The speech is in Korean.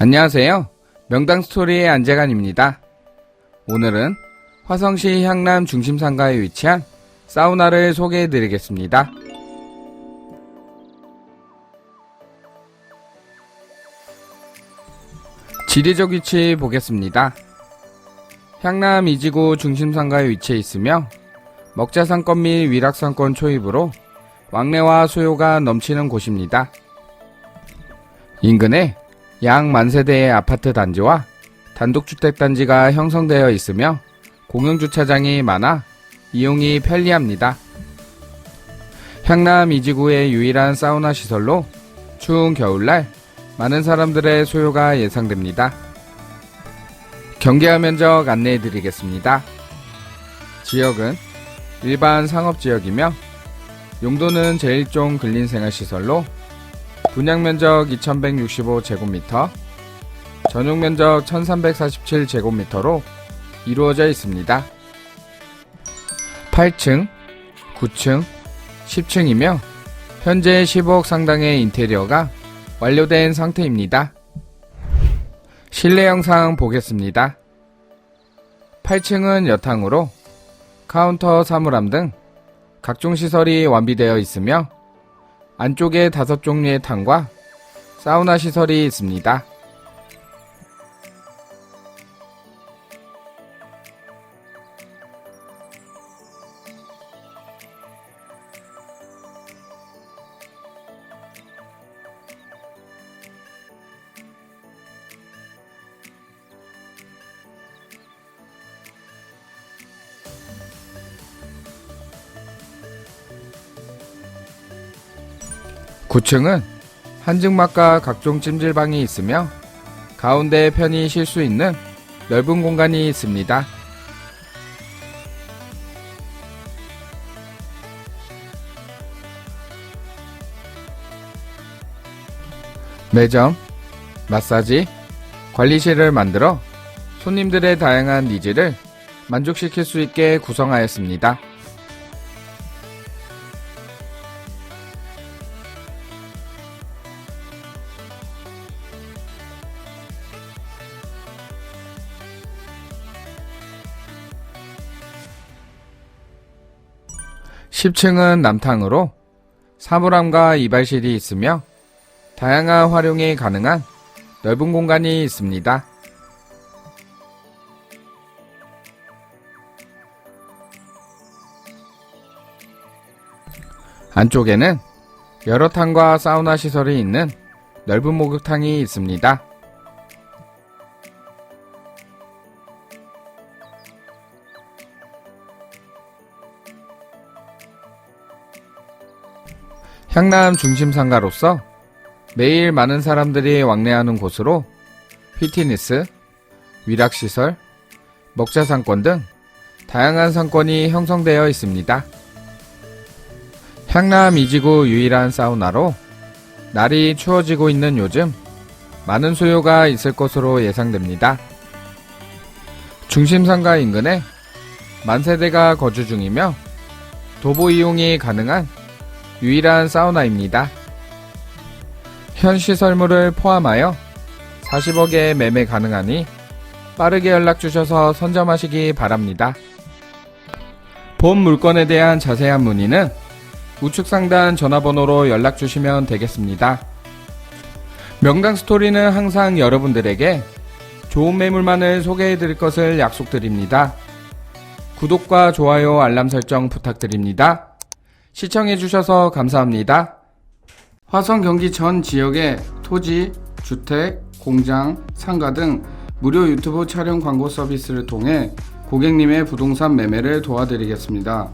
안녕하세요. 명당 스토리의 안재관입니다. 오늘은 화성시 향남 중심상가에 위치한 사우나를 소개해 드리겠습니다. 지리적 위치 보겠습니다. 향남 이지구 중심상가에 위치해 있으며 먹자상권 및 위락상권 초입으로 왕래와 수요가 넘치는 곳입니다. 인근에 약 만세대의 아파트 단지와 단독주택 단지가 형성되어 있으며 공용주차장이 많아 이용이 편리합니다. 향남 이지구의 유일한 사우나 시설로 추운 겨울날 많은 사람들의 소요가 예상됩니다. 경계화 면적 안내해 드리겠습니다. 지역은 일반 상업지역이며 용도는 제1종 근린생활시설로 분양 면적 2165제곱미터, 전용 면적 1347제곱미터로 이루어져 있습니다. 8층, 9층, 10층이며 현재 10억 상당의 인테리어가 완료된 상태입니다. 실내 영상 보겠습니다. 8층은 여탕으로 카운터 사물함 등 각종 시설이 완비되어 있으며 안쪽에 다섯 종류의 탕과 사우나 시설이 있습니다. 구층은 한증막과 각종 찜질방이 있으며 가운데 편히 쉴 수 있는 넓은 공간이 있습니다. 매점, 마사지, 관리실을 만들어 손님들의 다양한 니즈를 만족시킬 수 있게 구성하였습니다. (10층은) 남탕으로 사물함과 이발실이 있으며 다양한 활용이 가능한 넓은 공간이 있습니다. 안쪽에는 여러 탕과 사우나 시설이 있는 넓은 목욕탕이 있습니다. 향남 중심 상가로서 매일 많은 사람들이 왕래하는 곳으로 피트니스, 위락시설, 먹자상권 등 다양한 상권이 형성되어 있습니다. 향남 이지구 유일한 사우나로 날이 추워지고 있는 요즘 많은 수요가 있을 것으로 예상됩니다. 중심상가 인근에 만세대가 거주 중이며 도보 이용이 가능한 유일한 사우나입니다. 현 시설물을 포함하여 40억에 매매 가능하니 빠르게 연락 주셔서 선점하시기 바랍니다. 본 물건에 대한 자세한 문의는 우측 상단 전화번호로 연락 주시면 되겠습니다. 명당 스토리는 항상 여러분들에게 좋은 매물만을 소개해 드릴 것을 약속드립니다. 구독과 좋아요, 알람 설정 부탁드립니다. 시청해 주셔서 감사합니다. 화성 경기 전 지역의 토지, 주택, 공장, 상가 등 무료 유튜브 촬영 광고 서비스를 통해 고객님의 부동산 매매를 도와드리겠습니다.